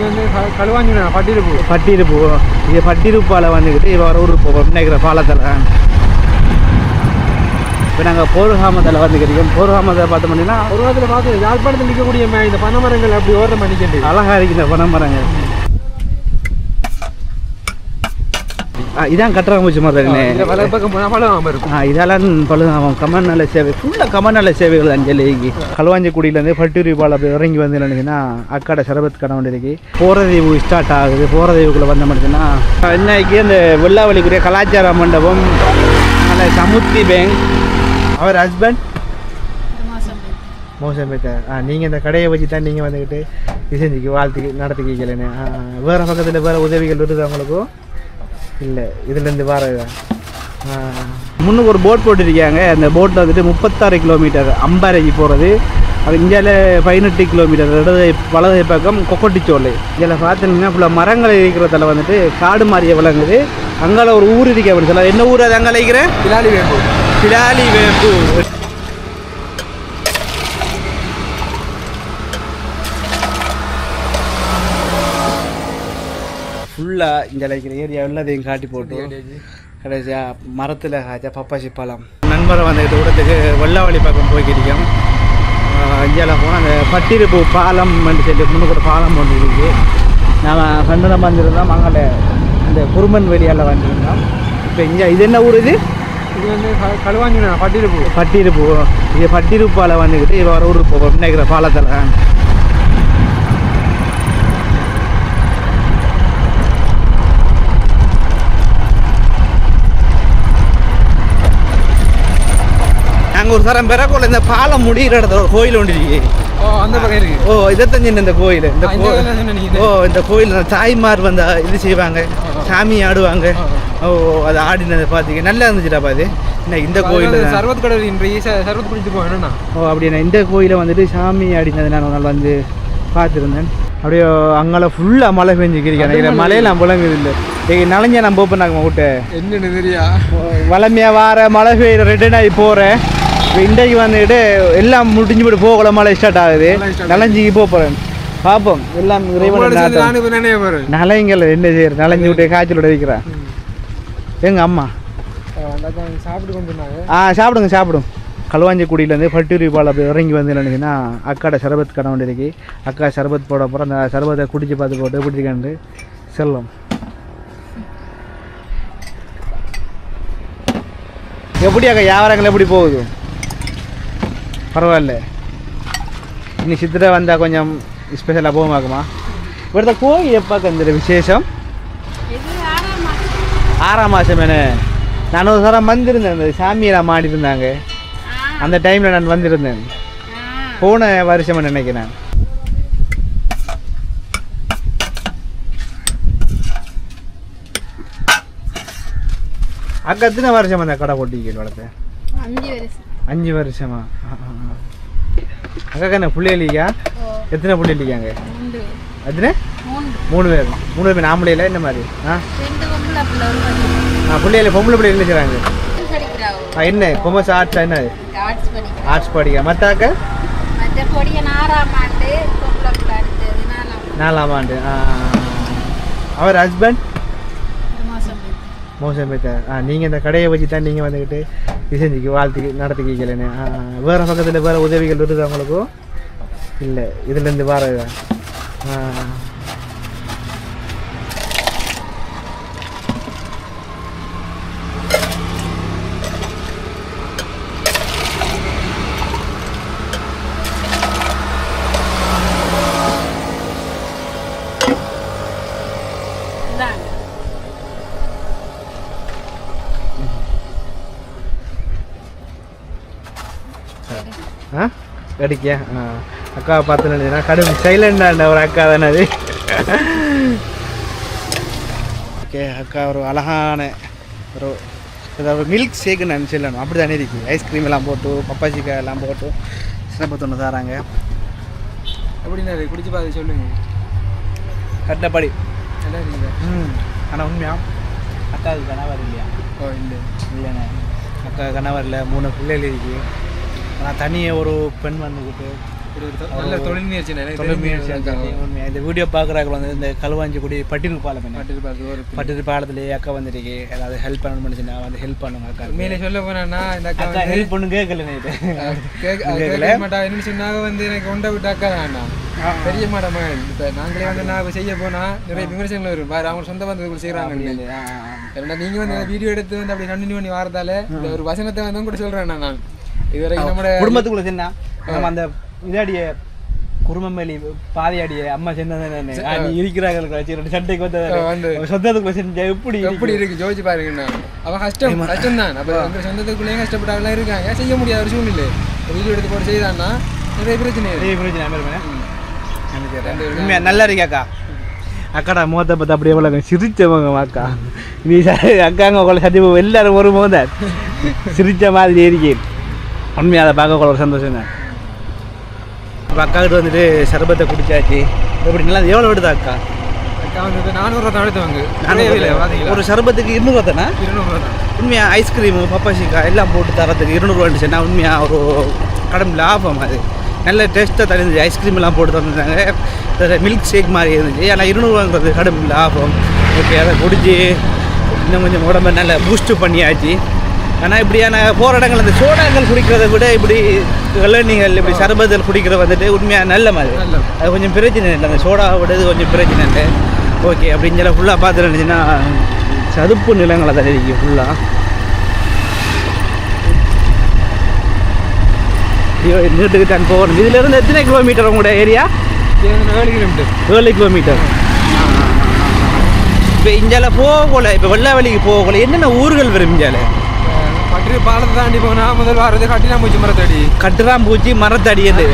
இது வந்து பட்டிருப்பு. பட்டிருப்பு. இது பட்டிருப்பால் வந்துக்கிட்டு இவ ஒரு ஊருக்கு நினைக்கிற பாலத்தில். இப்போ நாங்கள் போர்காமத்தில் வந்துக்கிறோம் போர்காமத்தில் பார்த்தோம்னா ஒரு வாரத்தில் பார்த்து யாழ்ப்பாணத்தில் நிற்கக்கூடிய இந்த பனைமரங்கள் அப்படி ஓடுற மணிக்கண்டு அழகாக இருக்கிற பனமரங்கள். இதான் கட்டராமூச்சி ஆ இதெல்லாம் பழுதாகும் கமன் நல்ல சேவை. ஃபுல்லாக கமன் நல்ல சேவைகள் அஞ்சலிக்கு களுவாஞ்சிக்குடியிலேருந்து பட்டிரி பால் அப்படி இறங்கி வந்து என்னன்னா அக்காட சரபத் கடை ஒன்று இருக்கு. போகிறதீவு ஸ்டார்ட் ஆகுது. போகிறதீவுக்குள்ளே வந்த மட்டும்னா இன்னைக்கு அந்த வெள்ளாவளிக்குரிய கலாச்சார மண்டபம் நல்ல சமுத்தி பேங்க் அவர் ஹஸ்பண்ட் மோசம் பேட்டார் ஆ நீங்கள் இந்த கடையை வச்சு தான் நீங்கள் வந்துக்கிட்டு விசேஞ்சிக்கு வாழ்த்துக்கு நடத்திக்கலன்னு வேறு பக்கத்தில் வேறு உதவிகள் வருது அவங்களுக்கும் இல்லை இதுலேருந்து வரதா? முன்னுக்கு ஒரு போட் போட்டிருக்காங்க. அந்த போட்டில் வந்துட்டு முப்பத்தாறு கிலோமீட்டர் அம்பாறைக்கு போகிறது அது இந்தியாவில் பதினெட்டு கிலோமீட்டர் இடது வலது பக்கம் கொக்கட்டிச்சோலை இதில் பார்த்தீங்கன்னா ஃபுல்லாக மரங்கள் இருக்கிறதுல வந்துட்டு காடு மாதிரியே விளங்குது. அங்கால ஒரு ஊர் இருக்கு அப்படின்னு சொல்லலாம். என்ன ஊர் அது அங்கே இருக்கிற பிலாலி வேம்பு. பிடாலி வேம்பு. ஃபுல்லாக இந்த இருக்கிற ஏரியா எல்லாத்தையும் காட்டி போட்டு கடைசியாக மரத்தில் காய்ச்சா பப்பாசி பழம் நண்பரை வந்துக்கிட்டு விடத்துக்கு வெள்ளாவளி பக்கம் போய்க்கிட்டோம் இந்தியாவில் போனால் அந்த பட்டிருப்பு பாலம் சொல்லி முன்னுக்கூட பாலம் ஒன்று இருக்குது நாம் கண்டனம் வந்திருந்தோம் அங்கே இந்த குருமன் வெளியால் வந்திருந்தோம். இப்போ இங்கே இது என்ன ஊர் இது? இது வந்து களுவாஞ்சி பட்டிருப்பு. பட்டிருப்பு. இது பட்டிருப்பால் வந்துக்கிட்டு இவ ஒரு ஊருக்கு போவோம். நினைக்கிற பாலத்தில். நாங்கள் ஒரு தரம் பெறக்கோல இந்த பாலம் முடிகிற இடத்துல ஒரு கோயில் ஒன்று இருக்கு. ஓ அந்த பக்கம் இருக்கு. ஓ இதைத்தான் இந்த கோயில். இந்த. ஓ இந்த கோயில் தாய்மார் வந்து இது செய்வாங்க சாமி ஆடுவாங்க. ஓ அது ஆடினதை பார்த்தீங்க நல்லா இருந்துச்சுடா பாது. என்ன இந்த கோயில் சர்வத் கடல் இன்றைய சர்வத் குடிச்சு போவேன் என்னண்ணா ஓ அப்படின்னா இந்த கோயிலை வந்துட்டு சாமி ஆடினது நான் நாள் வந்து பார்த்துருந்தேன். அப்படியே அங்கால ஃபுல்லாக மழை பெஞ்சுக்கிறீங்க எனக்கு மழையெல்லாம் புழங்குது இல்லை. இங்கே நனைஞ்ச நான் போப்பேன் நாங்கள் விட்டு என்னன்னு தெரியா? வளமையாக வார மழை பெய்யுற ரிட்டர்ன் ஆகி போகிறேன் இன்றைக்கு வந்துட்டு எல்லாம் முடிஞ்சு போட்டு போகல மழை ஸ்டார்ட் ஆகுது. நனைஞ்சிக்கு போக போகிறேன் பார்ப்போம் எல்லாம் இறைவன் நலைங்கள் என்ன செய்யறது? நலைஞ்சு விட்டு காய்ச்சலோட வைக்கிறேன் எங்கள் அம்மா? ஆ சாப்பிடுங்க சாப்பிடும். களுவாஞ்சிக்குடியிலேருந்து பட்டிரி பால் அப்படி இறங்கி வந்து என்னன்னா அக்காட சரபத் கடை ஒன்று இருக்கு. அக்கா சரபத் போட போகிறோம் அந்த சரபத்தை குடிச்சு பார்த்து போட்டு எப்படி இருக்காண்டு செல்லும். எப்படி அக்கா வியாபாரங்கள் எப்படி போகுது? பரவாயில்ல. இன்னி சித்திரை வந்தால் கொஞ்சம் ஸ்பெஷலாக ஆகுமா இவிடுத்த கோயில் எப்போ இந்த விசேஷம்? ஆறாம் மாதம் என்ன நான் ஒரு தரம் வந்திருந்தேன் அந்த சாமியெல்லாம் மாடி அந்த டைமில் நான் வந்திருந்தேன். போன வருஷம் நினைக்கிறேன் அக்கா எத்தனை வருஷம் அந்த கடை போட்டிக்கல் வளர்த்தேன் அஞ்சு வருஷம். அஞ்சு வருஷமா. அக்கா என்ன புள்ளியலிக்கா எத்தனை புள்ளியலிக்காங்க மூன்று. எத்தனை? மூணு பேர். மூணு பேர் ஆம்பளையில என்ன மாதிரி? ஆ? பிள்ளை பிள்ளையில பொம்பளை பிள்ளை ஆ, என்ன கொமர்ஸ் ஆர்ட்ஸ் என்ன ஆர்ட்ஸ் படிக்க பிள்ளை அடுத்தது நாலாம் ஆண்டு. அவர் ஹஸ்பண்ட் மோசம் ஆ நீங்கள் இந்த கடையை வச்சு தான் நீங்கள் வந்துக்கிட்டு விசேஞ்சிக்கு வாழ்த்துக்கு நடத்திக்கலன்னு வேறு பக்கத்தில் வேறு உதவிகள் வருது அவங்களுக்கும் இல்லை இதுலேருந்து வரதா ஆ இதாங்க ஆ கடிக்கியா ஆ அக்கா பார்த்து நினைச்சா கடும் சைலண்டான ஒரு அக்கா தானே அது. ஓகே அக்கா ஒரு அழகான ஒரு ஏதாவது மில்க் ஷேக்கு நான் சொல்லணும் அப்படி தானே இருக்கு. ஐஸ்கிரீம் எல்லாம் போட்டு பப்பாசிக்காய் எல்லாம் போட்டு சிறப்பு ஒன்று தராங்க. எப்படின்னா குடிச்சு பார்த்து சொல்லுங்க. கட்டப்படி. நல்லா இருக்குங்க ம் ஆனால் உண்மையா? அக்காவுக்கு கணவர் இல்லையா? ஓ இல்லை. இல்லைண்ணே. அக்கா கணவர் இல்லை மூணு பிள்ளைகள் இருக்கு. ஆனால் தனியாக ஒரு பெண் வந்துக்கிட்டு நல்ல தொழில் முயற்சி தொழில் முயற்சி. இந்த வீடியோ பார்க்குறாங்க வந்து இந்த களுவாஞ்சிக்குடி பட்டிரு பாலம் பட்டிரு பாலத்துலேயே அக்கா வந்துருக்கு. ஏதாவது ஹெல்ப் பண்ணணும் பண்ணிச்சுன்னா வந்து ஹெல்ப் பண்ணுங்க அக்கா. உண்மையிலே சொல்ல போனா இந்த அக்கா ஹெல்ப் பண்ணு கேட்கல நைட்டு கேட்க மாட்டா. என்ன சொன்னாங்க வந்து எனக்கு கொண்ட விட்டு அக்கா வேண்டாம் பெரிய மாட மகன். இப்போ நாங்களே வந்து நான் செய்ய போனா நிறைய விமர்சனங்கள் வரும். பாரு அவங்க சொந்த பந்தத்துக்குள்ள செய்கிறாங்க ஏன்னா நீங்க வந்து வீடியோ எடுத்து வந்து அப்படி கண்டினியூ பண்ணி வரதால ஒரு வசனத்தை வந்து கூட சொல்றேன் நான் நான். இதுவரைக்கும் நம்மளோட குடும்பத்துக்குள்ள சின்ன நம்ம அந்த இதாடிய குடும்பமேலி பாதையாடிய அம்மா சின்னதானே இருக்கிறாங்களுக்கு வச்சு ரெண்டு சண்டைக்கு வந்து. சொந்தத்துக்குள்ள செஞ்ச எப்படி எப்படி இருக்கு? ஜோதிச்சு பாருங்கண்ணா அவன் கஷ்டம் கஷ்டம் தான் அப்ப வந்து சொந்தத்துக்குள்ளேயும் கஷ்டப்பட்டாங்களாம் இருக்காங்க. செய்ய முடியாத ஒரு சூழ்நிலை. வீடியோ எடுத்து போட்டு செய்தான்னா நிறைய பிரச்சனை. பெரிய பிரச்சனை உண்மையா? நல்லா இருக்கு அக்கா. அக்காடா முகத்தை பார்த்து அப்படியே எவ்வளோ சிரிச்சவங்க அக்கா. நீ அக்காங்க உங்களை சத்தியம் எல்லாரும் ஒரு முகம் சிரிச்ச மாதிரி இருக்கு உண்மையாக அதை பார்க்க ஒரு சந்தோஷம் தான். இப்போ அக்கா கிட்ட வந்துட்டு சர்பத்தை குடிச்சாச்சு. எப்படி நல்லா எவ்வளோ விடுதா அக்கா? அக்கா வந்து நானூறு ரூபா எடுத்தவங்க குறையவே இல்லை பாத்தீங்களா ஒரு சர்பத்துக்கு இருநூறுவா தானே? இருநூறு ரூபா தான். உண்மையா ஐஸ்கிரீமு பப்பாசிக்கா எல்லாம் போட்டு தரத்துக்கு இருநூறுவான்னு சொன்னால் உண்மையாக ஒரு கடும் லாபம் அது. நல்ல டேஸ்ட்டாக தருந்துச்சு ஐஸ்கிரீம் எல்லாம் போட்டு தந்துருந்தாங்க. மில்க் ஷேக் மாதிரி இருந்துச்சு. ஆனால் இருநூறுவாங்கிறது கடும் லாபம். ஓகே அதை குடிச்சு இன்னும் கொஞ்சம் உடம்பை நல்லா பூஸ்ட் பண்ணியாச்சு. ஆனால் இப்படியான போகிற இடங்கள் அந்த சோடாக்கள் குடிக்கிறத விட இப்படி இளநீங்கள் இப்படி சர்பத்தில் குடிக்கிறது வந்துட்டு உண்மையாக நல்ல மாதிரி. அது கொஞ்சம் பிரச்சனை இல்லை. அந்த சோடாவை விட கொஞ்சம் பிரச்சனை இல்லை. ஓகே அப்படின்னு சொல்லி ஃபுல்லாக பார்த்துருந்துச்சுன்னா சதுப்பு நிலங்களை தான் இருக்கு ஃபுல்லாக ஐயோ நீட்டுக்கு தான் போகணும் இதுல இருந்து எத்தனை கிலோமீட்டர் உங்களோட ஏரியா ஏழு கிலோமீட்டர் ஏழு கிலோமீட்டர் இப்போ இஞ்சால போகல இப்போ வெள்ளாவளிக்கு போகல. என்னென்ன ஊர்கள் வரும் பட்டு பாலத்தை தாண்டி போனா முதல் வாரது கட்டினாம்பூச்சி மரத்தடி. கட்டுராம்பூச்சி மரத்தடி அது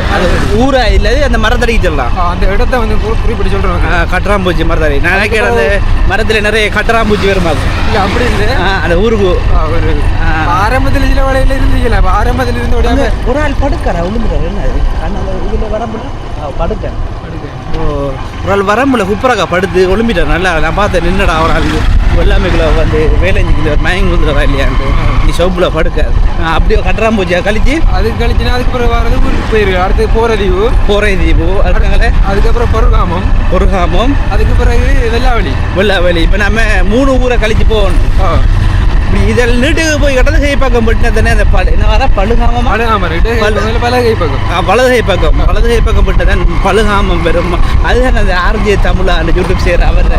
ஊரா இல்லை அந்த மரத்தடிக்கு சொல்லலாம் அந்த இடத்த வந்து குறி- குறிப்பிட்டு சொல்றாங்க ஆ, கட்டுராம்பூச்சி மரத்தடி. நான் நினைக்கிறேன் அந்த மரத்தில் நிறைய கட்டுராம்பூச்சி வருமாக்கும் இல்ல அப்படி இல்லை. அந்த ஊருக்கு. ஆரம்பத்தில் சில வேலையில இருந்தீங்களா ஆரம்பத்தில் இருந்து ஒரு ஆள் படுக்காரா விழுந்துட்டாரு என்ன இதில் வரம்புல? படுக்க ஓ ஒரு ஆள் வரம்புல குப்புறாக்கா படுத்து ஒளிம்பிட்டார். நல்லா நான் பார்த்தேன் நின்னடா ஒரு ஆள். வெள்ளாமைக்குள்ள வந்து வேலை செஞ்சுக்கிட்டு மயங்கி வந்துடுறா இல்லையான்ட்டு. ஷோப்பில் படுக்க. அப்படியே கட்டுறாம்பூச்சியா கழிச்சு? அதுக்கு கழிச்சுனா அதுக்கு பிறகு வரது ஊருக்கு போயிருக்கு? அடுத்து போரதீவு போரை தீபு. அதுக்காங்களே அதுக்கப்புறம் பொருகாமம். பொருகாமம். அதுக்கு பிறகு வெள்ளாவளி. வெள்ளாவளி. இப்போ நம்ம மூணு ஊரை கழிச்சு போகணும். இதில் நீட்டுக்கு போய் கடந்த செய்ய பக்கம் போட்டு தானே அந்த பழு என்ன வர? பழுகாமமா? பலகை பக்கம். வலதுகை பக்கம். வலதுகை பக்கம் தான் பழுகாமம் பெறும். அதுதான் அந்த ஆர்ஜே தமிழா அந்த யூடியூப் சேர் அவர்.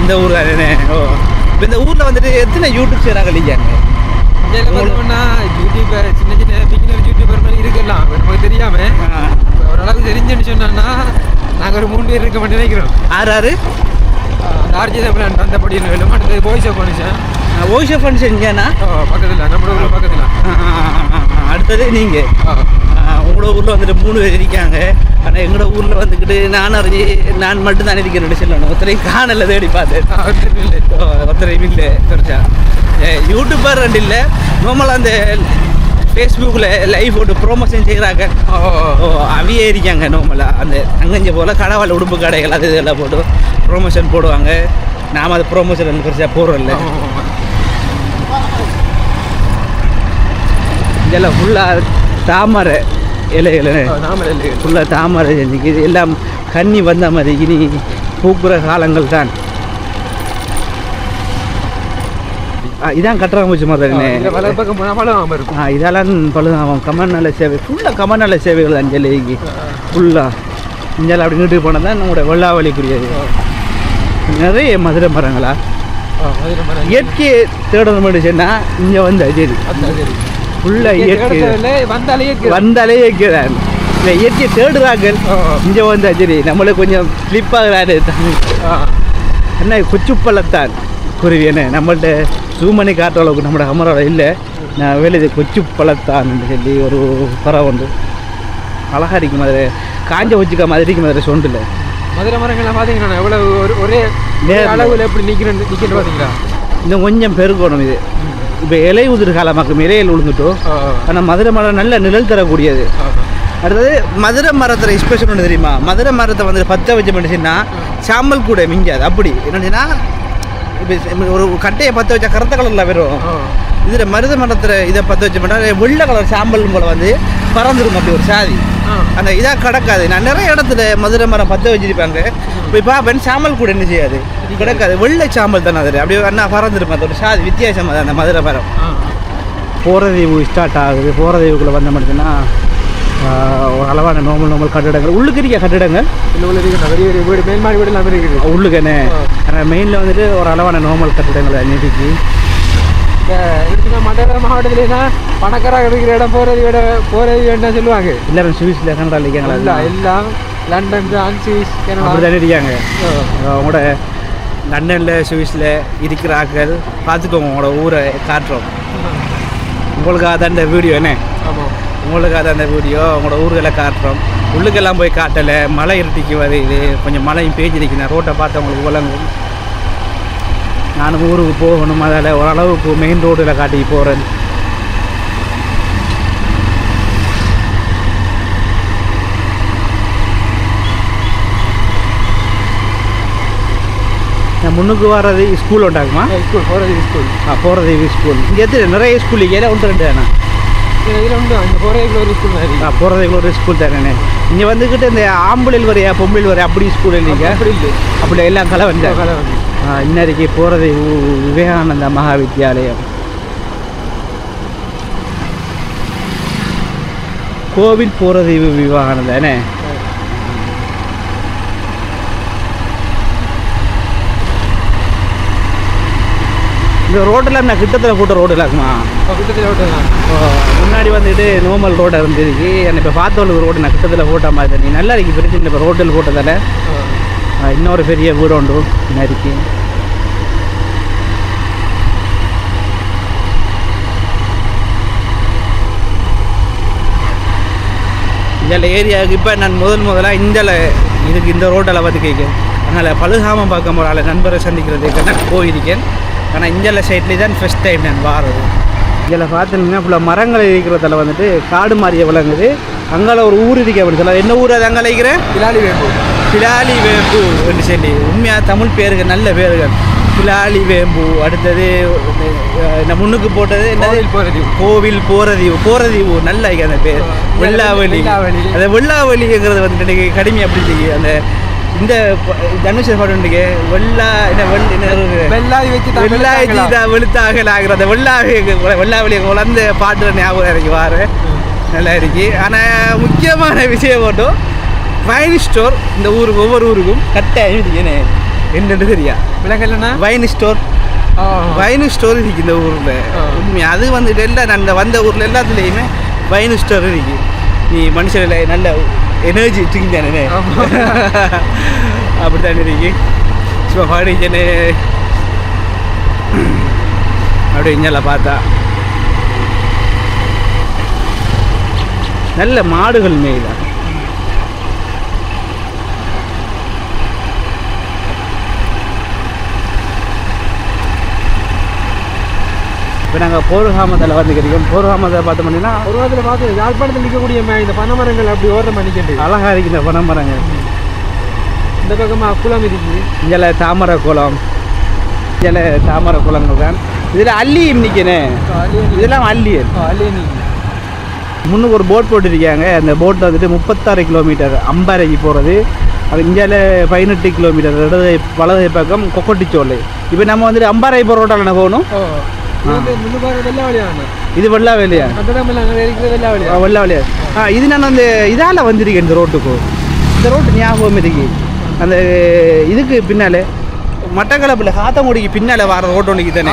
இந்த ஊர் தானே ஓ. இந்த ஊர்ல வந்துட்டு எத்தனை யூடியூப் இங்க பார்த்தோம்னா யூடியூபர் சின்ன சின்ன பிகினர் யூடியூபர் மாதிரி இருக்கலாம். நமக்கு தெரியாம. ஓரளவுக்கு தெரிஞ்சுன்னு சொன்னா நாங்க ஒரு மூணு பேர் இருக்க மாட்டேன் நினைக்கிறோம் ஆறு ஆறு ஆர்ஜி தான் அந்த படி வேணும்? அடுத்தது வாய்ஸ் ஆஃப் பண்ணுச்சேன் ஓய்ஸ் ஆஃப் செஞ்சேனா பக்கத்தில் நம்மளோட பக்கத்தில். அடுத்தது நீங்க. ஆ, உங்களோட ஊர்ல வந்துட்டு மூணு பேர் இருக்காங்க. ஆனா எங்களோட ஊர்ல வந்துக்கிட்டு நான் அறிஞ்சு நான் மட்டும் தான் இருக்கிறேன் சொல்லணும். ஒருத்தரையும் காணல தேடி பார்த்தேன். ஓ, ஒருத்தரையும் இல்லை. ஏ, யூடியூபர் ரெண்டு இல்லை. நார்மலாக அந்த ஃபேஸ்புக்கில் லைவ் போட்டு ப்ரோமோஷன் செய்கிறாங்க அவியே இருக்காங்க நார்மலாக அந்த அங்கஞ்ச போல் கடவாள் உடுப்பு கடைகள் அது இதெல்லாம் போட்டு ப்ரோமோஷன் போடுவாங்க. நாம் அது ப்ரோமோஷன் பெருசாக போடுறோம்ல. இதெல்லாம் ஃபுல்லாக தாமரை. இலைகள் ஃபுல்லாக தாமரை இது எல்லாம் கன்னி வந்த மாதிரி இனி பூக்குற காலங்கள் தான். இதான் கட்டுறாங்க மாதிரி வல பக்கம் போனால் பழம் இருக்கும். ஆ இதெல்லாம் பழுதாகும் கமன் நல்ல சேவை ஃபுல்லாக கமன் நல்ல சேவைகள் தான் ஜெல்லிக்கு ஃபுல்லாக இங்கெல்லாம் அப்படி நீட்டு போனால் தான் நம்மளோட வெள்ளாவளிக்குரியது. நிறைய மதுரை மரங்களா? இயற்கையை தேடணும் சொன்னால் இங்கே வந்து சரி ஃபுல்லாக இயற்கை. வந்தாலே இயற்கை. வந்தாலே இயற்கை தான். இல்லை இயற்கையை தேடுறார்கள் ஆ, இங்கே வந்தா சரி நம்மளுக்கு கொஞ்சம் ஸ்லிப் ஆகிறாரு ஆ. என்ன கொச்சுப்பள்ளத்தான். குருவி என்ன நம்மள்ட்ட பண்ணி காட்டுற அளவுக்கு நம்மளோட கமரோட இல்லை. நான் வெளியே கொச்சுப்பள்ளத்தான் சொல்லி ஒரு பறவை உண்டு. அழகா இருக்கும் மாதிரி. காஞ்ச வச்சுக்க மாதிரி இருக்கும் மாதிரி சொண்டில் மதுரை மரங்கள்லாம் பார்த்தீங்கன்னா எவ்வளவு ஒரு ஒரே. அளவுல எப்படி நிற்கிறேன் நிற்கிறது பார்த்தீங்களா இன்னும் கொஞ்சம் பெருக்கணும் இது. இப்போ இலை உதிர் காலமாக்கும் இலையில் ஆ, ஆனால் மதுரை மரம் நல்ல நிழல் தரக்கூடியது. அடுத்தது மதுரை மரத்தில் ஸ்பெஷல் ஒன்று தெரியுமா? மதுரை மரத்தை வந்து பற்ற வச்சு பண்ணிச்சுன்னா சாம்பல் கூட மிஞ்சாது. அப்படி. என்னச்சுன்னா ஒரு கட்டையை பற்ற வச்சா கருத்த கலரில் வரும். இதில் மருத மரத்தில் இதை பற்ற வச்ச மாட்டா வெள்ளை கலர் சாம்பல் போல வந்து பறந்துடும் அப்படி ஒரு சாதி. அந்த இதாக கிடக்காது. நான் நிறைய இடத்துல மதுரை மரம் பற்ற வச்சிருப்பாங்க. போய் பார்ப்பேன் சாம்பல் கூட என்ன செய்யாது? கிடக்காது. வெள்ளை சாம்பல் தானே அதில் அப்படியே அண்ணா பறந்துருக்கும். அது ஒரு சாதி வித்தியாசம் அது அந்த மதுரை மரம். போகிறதீவு ஸ்டார்ட் ஆகுது. போகிறதீவுக்குள்ளே வந்த மட்டும்னா ஒரு அளவான நார்மல் நார்மல் கட்டிடங்கள். உள்ளுக்கு இருக்க கட்டிடங்கள். வீடு மேல்மாடி வீடு எல்லாம் இருக்குது. உள்ளுக்கண்ணே ஆனால் மெயினில் வந்துட்டு ஒரு அளவான நார்மல் கட்டிடங்கள் நீட்டிக்கு. எடுத்துனா மண்டல மாவட்டத்துலேனா பணக்காராக இருக்கிற இடம் போகிறது விட போகிறது வேண்டாம் சொல்லுவாங்க. எல்லாரும் சுவிஸில் கனடாவில் இருக்காங்களா? எல்லாம் எல்லாம் லண்டன் பிரான்ஸ் சுவிஸ் கனடா இருக்காங்க. அவங்களோட லண்டனில் சுவிஸில் இருக்கிற ஆட்கள் பார்த்துக்கோங்க உங்களோட ஊரை காட்டுறோம். உங்களுக்காக தான் இந்த வீடியோ என்ன? உங்களுக்காக இந்த வீடியோ உங்களோட ஊர்களை காட்டுறோம். உள்ளுக்கெல்லாம் போய் காட்டலை. மழை இருட்டிக்கு வருது கொஞ்சம் மழையும் பேஞ்சிருக்கு நான் ரோட்டை பார்த்து உங்களுக்கு விளங்கும். நானும் ஊருக்கு போகணும். அதில் ஓரளவுக்கு மெயின் ரோட்டில் காட்டி போகிறேன் நான் முன்னுக்கு வர்றது ஸ்கூல் உண்டாகுமா? ஸ்கூல் போகிறது ஸ்கூல் ஆ போகிறது ஸ்கூல் இங்கே நிறைய ஸ்கூல் இங்கே ஒன்று ரெண்டு தானே? இதில் போகிறதுக்குள்ள ஒரு ஸ்கூல் மாதிரி. போகிறதுக்கு ஒரு ஸ்கூல் தானே இங்கே வந்துக்கிட்டு இந்த ஆம்பளையில் வரையா பொம்பளையில் வரையா அப்படி ஸ்கூல் இல்லைங்க? அப்படி இல்லை. அப்படி எல்லாம் கலை வந்து கலை வந்து இன்னைக்கு போகிறது விவேகானந்தா மகா வித்யாலயம் கோவில் போகிறது விவேகானந்தானே இந்த ரோட்டில் நான் கிட்டத்தில் போட்ட ரோட்டில் இருக்குமா? கிட்டத்தில் விட்டுருலாம் முன்னாடி வந்துட்டு நார்மல் ரோடாக இருந்துருக்கு என்னை இப்போ பார்த்தவளுக்கு ரோடு நான் கிட்டத்தில் போட்ட மாதிரி நீ நல்லா இருக்கு பிரச்சனை இப்போ ரோட்டில் போட்டதால். இன்னொரு பெரிய வீடு உண்டு. நரிக்கு இந்த ஏரியாவுக்கு இப்போ நான் முதல் முதலாக இந்த இதுக்கு இந்த ரோட்டில் வந்து கேட்கேன் அதனால் பழுகாமல் பார்க்க போகிற நண்பரை சந்திக்கிறதுக்கு நான் போயிருக்கேன். ஆனால் இந்த சைட்லேயே தான் ஃபஸ்ட் டைம் நான் வாரது. இதில் பார்த்தீங்கன்னா ஃபுல்லாக மரங்கள் இருக்கிறதுல வந்துட்டு காடு மாதிரியே விளங்குது. அங்கால ஒரு ஊர் இருக்கு அப்படின்னு சொல்ல என்ன ஊர் அது அங்கே இருக்கிறேன் பிலாலி வேம்பு பிலாலி வேம்பு என்று சொல்லி. உண்மையாக தமிழ் பேர்கள் நல்ல பேர்கள். பிலாலி வேம்பு அடுத்தது இந்த முன்னுக்கு போட்டது? என்னது? கோவில் போகிறது கோவில் போரதீவு போரதீவு நல்ல அந்த பேர். வெள்ளாவளி. அந்த வெள்ளாவளிங்கிறது வந்து இன்னைக்கு கடுமை அப்படி அந்த இந்த தனுஷ் பாட்டு வெள்ளா என்ன வெள் என்ன ஒரு- வெள்ளாதி வச்சு வெளுத்தாங்களாம். தான் வெளுத்தாக ஆகிற அந்த வெள்ளாவி வெள்ளாவளி குழந்த பாட்டு ஞாபகம் இருக்கு வாரு. நல்லா இருக்கு. ஆனால் முக்கியமான விஷயம் மட்டும் வைன் ஸ்டோர் இந்த ஊருக்கு ஒவ்வொரு ஊருக்கும் கட்டாயம் இருக்குன்னு என்னன்னு தெரியா? விலங்கல்லண்ணா வைன் ஸ்டோர் வைன் ஸ்டோர் இருக்கு இந்த ஊரில். உண்மை அது வந்துட்டு எல்லாம் நான் வந்த ஊரில் எல்லாத்துலேயுமே வைன் ஸ்டோர் இருக்கு. நீ மனுஷனில் நல்ல எனர்ஜி ட்ரிங்க் தானே அப்படி தான் இருக்கு சும்மா பாடிக்கனே அப்படி இங்கெல்லாம் பார்த்தா நல்ல மாடுகள் மேய்தான் இப்போ நாங்கள் போர்காமத்தில் வந்துக்கிறோம் போர்காமத்தில் பார்த்தோம்னா ஒரு வாரத்தில் பார்த்து யாழ்ப்பாணத்தில் நிற்கக்கூடிய ம- இந்த பனைமரங்கள் அப்படி ஓரமாக நிற்கிட்டு அழகாக இருக்கு இந்த பனமரங்கள் இந்த பக்கமாக குளம் இருக்கு இதில் தாமரை குளம். இதில் தாமரை குளங்கள் தான். இதில் அல்லியும் நிற்கனே இதெல்லாம் அல்லியல் அலேனி முன்னுக்கு ஒரு போட் போட்டிருக்காங்க. அந்த போட்டில் வந்துட்டு முப்பத்தாறு கிலோமீட்டர் அம்பாறைக்கு போகிறது அது இந்தியாவில் பதினெட்டு கிலோமீட்டர் இடது வலது பக்கம் கொக்கட்டிச்சோலை இப்போ நம்ம வந்துட்டு அம்பாறை போகிற ரோட்டால் போகணும்? இது வெள்ளாவளியா வெள்ளா வேலையா ஆ இது நான் அந்த இதால் வந்திருக்கேன் இந்த ரோட்டுக்கு இந்த ரோட்டு ஞாபகம் இருக்கு அந்த இதுக்கு பின்னாலே மட்டக்களப்பில் காத்தங்குடிக்கு பின்னால் வர ரோட்டு ஒன்றுக்கு தானே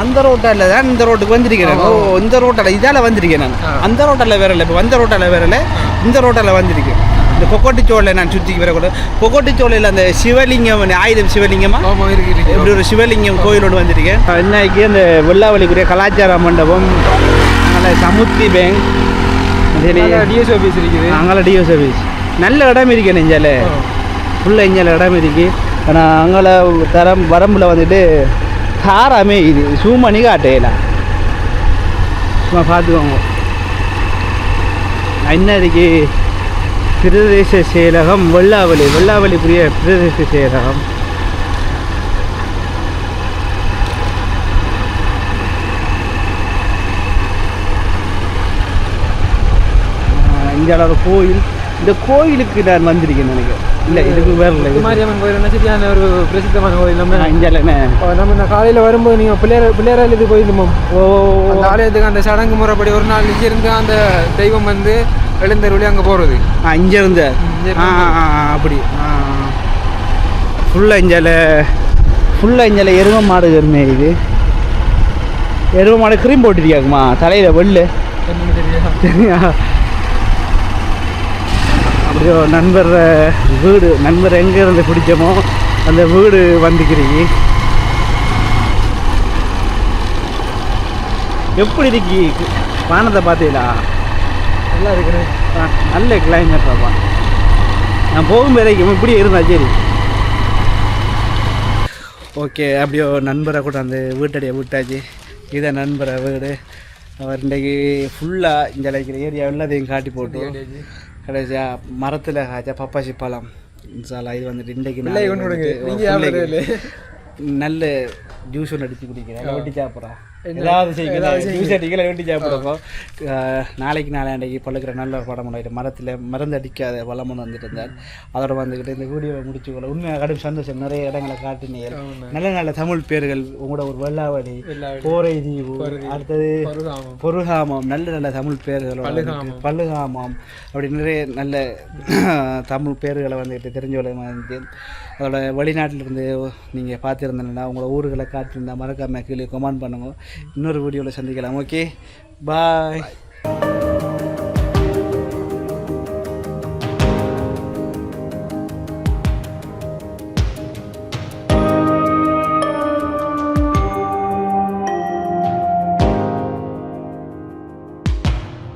அந்த ரோட்டில் தான் இந்த ரோட்டுக்கு வந்திருக்கிறேன் ஓ இந்த ரோட்டால இதால வந்திருக்கேன் நான். அந்த ரோட்டால வேறல இப்போ வந்த ரோட்டால வேறல இந்த ரோட்டால வந்திருக்கேன் இந்த கொக்கோட்டிச்சோலை நான் சுற்றிக்கு வரக்கூட கொக்கோட்டிச்சோலையில் அந்த சிவலிங்கம் ஆயுதம் சிவலிங்கமா? இப்படி ஒரு சிவலிங்கம் கோயிலோடு வந்திருக்கேன் இன்னைக்கு அந்த வெள்ளாவளிக்குரிய கலாச்சார மண்டபம் நல்ல சமுத்தி பேங்க் டிஎஸ் ஆஃபீஸ் இருக்குது. அங்கே டிஓ சர்வீஸ் நல்ல இடம் இருக்கு நெஞ்சால. ஃபுல்லாக இங்கே இடம் இருக்கு. ஆனால் அங்கே தரம் வரம்பில் வந்துட்டு காராமே இது சூம் பண்ணி காட்டையில சும்மா பார்த்துக்கோங்க. என்ன இருக்கு? பிரதேச செயலகம் வெள்ளாவளி. வெள்ளாவலிக்குரிய பிரதேச செயலகம். இங்கே கோயில். இந்த கோயிலுக்கு நான் வந்திருக்கேன் நினைக்கிறேன் இல்லை இதுக்கு வேற இல்லை இது மாரியம்மன் கோயில் என்ன சரியான ஒரு பிரசித்தமான கோயில் நம்ம இங்கே நம்ம இந்த காலையில் வரும்போது நீங்கள் பிள்ளையார் பிள்ளையாரால் இது போயிருந்தோம்? ஓ ஆலயத்துக்கு அந்த சடங்கு முறைப்படி ஒரு நாள் இங்க இருந்து அந்த தெய்வம் வந்து எழுந்தருளி அங்கே போகிறது ஆ இங்கே இருந்த? இங்க ஆ அப்படி. ஃபுல்லாக இஞ்சால ஃபுல்லாக இஞ்சால எரும மாடு எருமை இது. எரும மாடு க்ரீம் போட்டுருக்கியாக்குமா தலையில் வெள்ளு. சரியா அப்படியோ நண்பர் வீடு நண்பர் எங்கே இருந்து பிடிச்சோமோ அந்த வீடு வந்துக்கிறீங்க. எப்படி இருக்கி? வானத்தை பார்த்தீங்களா? நல்லா இருக்கிறேன். நல்ல கிளைமேட்டாப்பா நான் போகும் வரைக்கும் இப்படி இருந்தா சரி. ஓகே அப்படியோ நண்பரை கூட அந்த வீட்டடைய விட்டாச்சு. இதை நண்பரை வீடு. அவர் இன்றைக்கு ஃபுல்லாக இந்த ஏரியா எல்லாத்தையும் காட்டி போட்டு கடைசியா மரத்தில் காய்ச்சா பப்பாசி பழம். இன்சாலா இது வந்துட்டு இன்றைக்கு. நல்ல ஜூஸ் ஒன்று அடித்து குடிக்கிறேன். வெட்டி சாப்பிட்றேன். ஏதாவது செய்யுங்க. வெட்டி சாப்பிடுறோம் நாளைக்கு நாளைக்கு பழுக்கிற நல்ல ஒரு படம் பண்ணிட்டு மரத்தில் மருந்து அடிக்காத பழம் ஒன்று வந்துட்டு இருந்தார். அதோட வந்துக்கிட்டு இந்த வீடியோவை முடிச்சுக்கொள்ள உண்மையாக கடும் சந்தோஷம். நிறைய இடங்களை காட்டினீர் நல்ல நல்ல தமிழ் பேர்கள் உங்களோட ஒரு வெள்ளாவடி கோரை தீவு அடுத்தது பருகாமம். நல்ல நல்ல தமிழ் பேர்கள் பல்லுகாமம். அப்படி நிறைய நல்ல தமிழ் பேர்களை வந்துட்டு தெரிஞ்சவளை வந்து அதோட வெளிநாட்டிலிருந்து நீங்கள் பார்த்துருந்தீங்கன்னா உங்களோட ஊர்களை காட்டியிருந்தா மறக்காம கீழே கமெண்ட் பண்ணுங்க. இன்னொரு வீடியோவில் சந்திக்கலாம். Okay bye